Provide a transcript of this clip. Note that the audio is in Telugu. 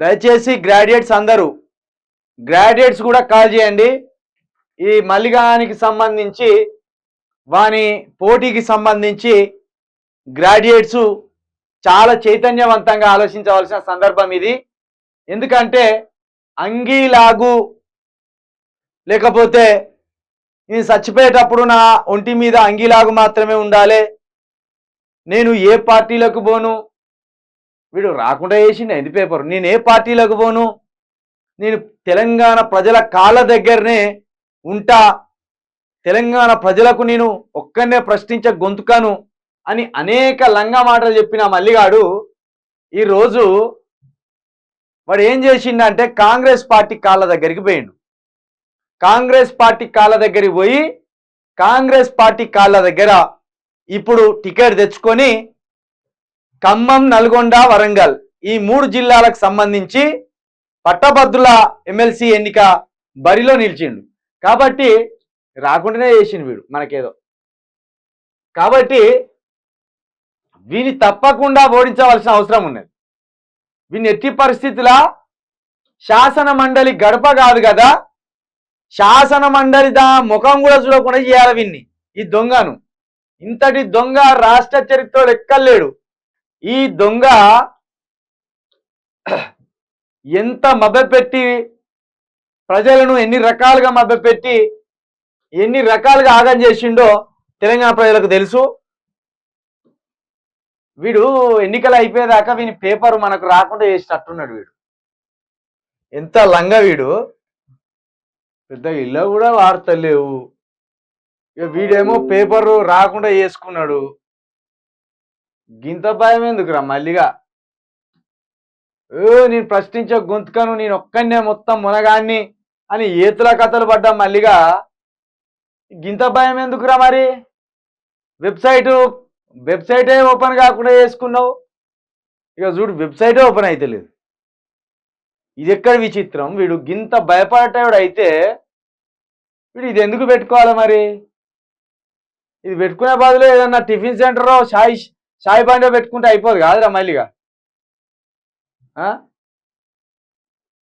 దయచేసి గ్రాడ్యుయేట్స్ అందరూ గ్రాడ్యుయేట్స్ కూడా కాల్ చేయండి. ఈ మల్లిగానికి సంబంధించి వాని పోటీకి సంబంధించి గ్రాడ్యుయేట్స్ చాలా చైతన్యవంతంగా ఆలోచించవలసిన సందర్భం ఇది. ఎందుకంటే అంగీలాగు లేకపోతే నేను చచ్చిపోయేటప్పుడు నా ఒంటి మీద అంగీలాగు మాత్రమే ఉండాలి. నేను ఏ పార్టీలకు పోను వీడు రాకుండా చేసిండు ఇది పేపర్. నేను ఏ పార్టీలకు పోను? నేను తెలంగాణ ప్రజల కాళ్ళ దగ్గరనే ఉంటా. తెలంగాణ ప్రజలకు నేను ఒక్కనే ప్రశ్నించ గొంతుకాను అని అనేక లంగా మాటలు చెప్పిన మల్లిగాడు. ఈరోజు వాడు ఏం చేసిండంటే కాంగ్రెస్ పార్టీ కాళ్ళ దగ్గరికి పోయిండు. కాంగ్రెస్ పార్టీ కాళ్ళ దగ్గరికి పోయి కాంగ్రెస్ పార్టీ కాళ్ళ దగ్గర ఇప్పుడు టికెట్ తెచ్చుకొని ఖమ్మం నల్గొండ వరంగల్ ఈ మూడు జిల్లాలకు సంబంధించి పట్టభద్రుల ఎమ్మెల్సీ ఎన్నిక బరిలో నిలిచిండు. కాబట్టి రాకుండానే చేసిండు వీడు మనకేదో. కాబట్టి వీని తప్పకుండా ఓడించవలసిన అవసరం ఉన్నది. వీని ఎట్టి పరిస్థితుల శాసన మండలి గడప కాదు కదా. శాసన మండలి దా ముఖం కూడా చూడకుండా చేయాలి వీన్ని. ఈ దొంగను. ఇంతటి దొంగ రాష్ట్ర చరిత్రలో ఎక్కలేడు. ఈ దొంగ ఎంత మభ్యపెట్టి ప్రజలను ఎన్ని రకాలుగా మభ్యపెట్టి ఎన్ని రకాలుగా ఆగం చేసిండో తెలంగాణ ప్రజలకు తెలుసు. వీడు ఎన్నికలు అయిపోయేదాకా వీని పేపర్ మనకు రాకుండా చేసినట్టున్నాడు వీడు. ఎంత లంగా వీడు. పెద్ద ఇల్లు కూడా వాడతలేవు. ఇక వీడేమో పేపర్ రాకుండా చేసుకున్నాడు. గింత భయం ఎందుకురా మళ్ళీగా ఓ నేను ప్రశ్నించే గొంతుకను నేను ఒక్కనే మొత్తం మునగాన్ని అని ఏతుల కథలు పడ్డా మళ్ళీగా గింత భయం ఎందుకురా మరి? వెబ్సైటు వెబ్సైటే ఓపెన్ కాకుండా చేసుకున్నావు? ఇక చూడు వెబ్సైటే ఓపెన్ అయితలేదు ఇది ఎక్కడ విచిత్రం? వీడు గింత భయపడేవాడు అయితే వీడు ఇది ఎందుకు పెట్టుకోవాలి మరి? ఇది పెట్టుకునే బదులు ఏదన్నా tiffin centre Sai chai point పెట్టుకుంటే అయిపోదు కాదురా మళ్ళీగా.